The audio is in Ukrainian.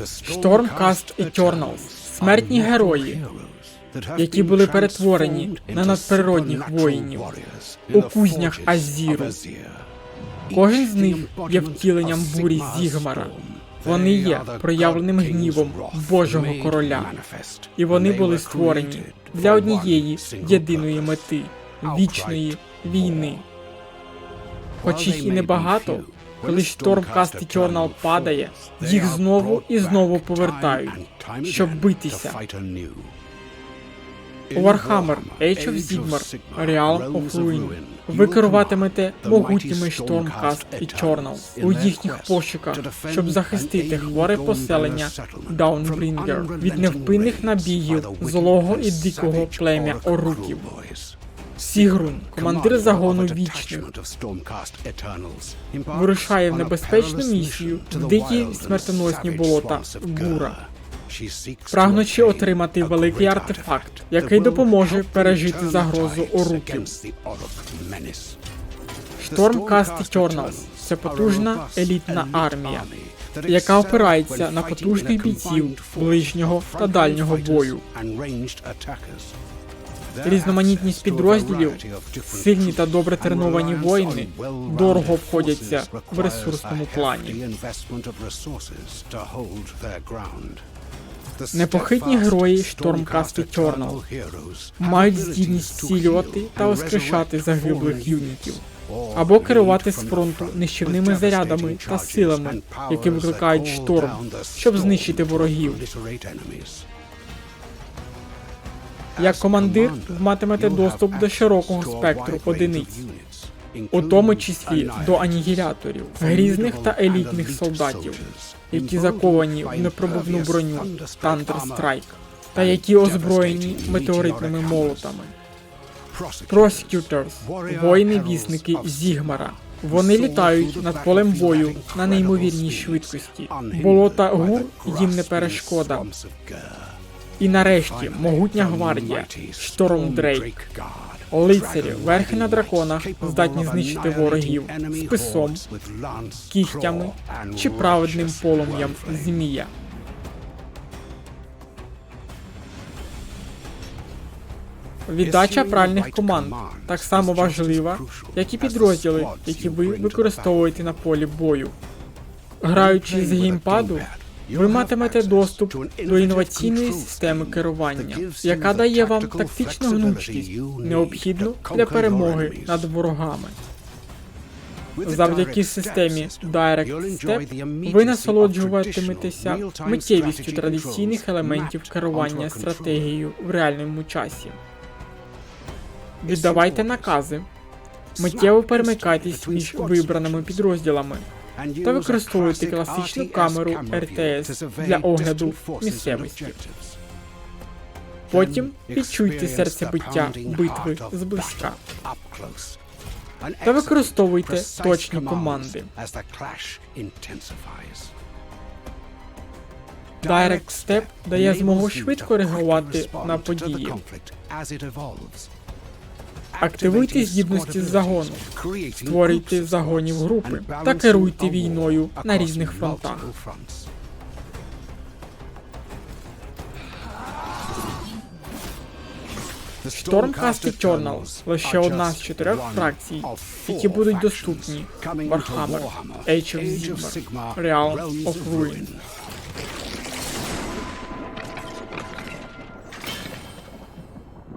Stormcast Eternals – смертні герої, які були перетворені на надприродних воїнів у кузнях Азіру. Кожен з них є втіленням бурі Зігмара. Вони є проявленим гнівом Божого короля, і вони були створені для однієї єдиної мети вічної війни. Хоч їх і небагато, коли Stormcast Eternal падає, їх знову і знову повертають, щоб битися. У Warhammer Age of Sigmar Realm of Ruin ви керуватимете могутніми Stormcast Eternal у їхніх пошуках, щоб захистити хворе поселення Dawnbringer від невпинних набігів злого і дикого плем'я оруків. Сігрун, командир загону вічних, вирушає в небезпечну місію в дикі смертоносні болота Гура, прагнучи отримати великий артефакт, який допоможе пережити загрозу оруків. Stormcast Eternals – це потужна елітна армія, яка опирається на потужних бійців ближнього та дальнього бою. Різноманітність підрозділів, сильні та добре треновані воїни дорого обходяться в ресурсному плані. Непохитні герої Stormcast Eternal мають здібність зцілювати та воскрешати загиблих юнітів, або керувати з фронту нищівними зарядами та силами, які викликають шторм, щоб знищити ворогів. Як командир, матимете доступ до широкого спектру одиниць, у тому числі до анігіляторів, грізних та елітних солдатів, які заковані в непробивну броню Thunder Strike, та які озброєні метеоритними молотами. Prosecutors – воїни-вісники Зігмара. Вони літають над полем бою на неймовірній швидкості. Болота гур їм не перешкода. І нарешті могутня гвардія Шторм Дрейк. Лицарі, верхи на драконах, здатні знищити ворогів списом, кігтями чи праведним полум'ям змія. Віддача пральних команд так само важлива, як і підрозділи, які ви використовуєте на полі бою. Граючи з геймпаду, ви матимете доступ до інноваційної системи керування, яка дає вам тактичну гнучкість, необхідну для перемоги над ворогами. Завдяки системі Direct Step ви насолоджуватиметеся миттєвістю традиційних елементів керування стратегією в реальному часі. Віддавайте накази, миттєво перемикайтесь між вибраними підрозділами та використовуйте класичну камеру RTS для огляду місцевості. Потім відчуйте серцебиття битви зблизька та використовуйте точні команди. Direct Step дає змогу швидко реагувати на події. Активуйте здібності з загону, створюйте загонів групи та керуйте війною на різних фронтах. Stormcast Eternal – лише одна з чотирьох фракцій, які будуть доступні Warhammer Age of Sigmar Realm of Ruin.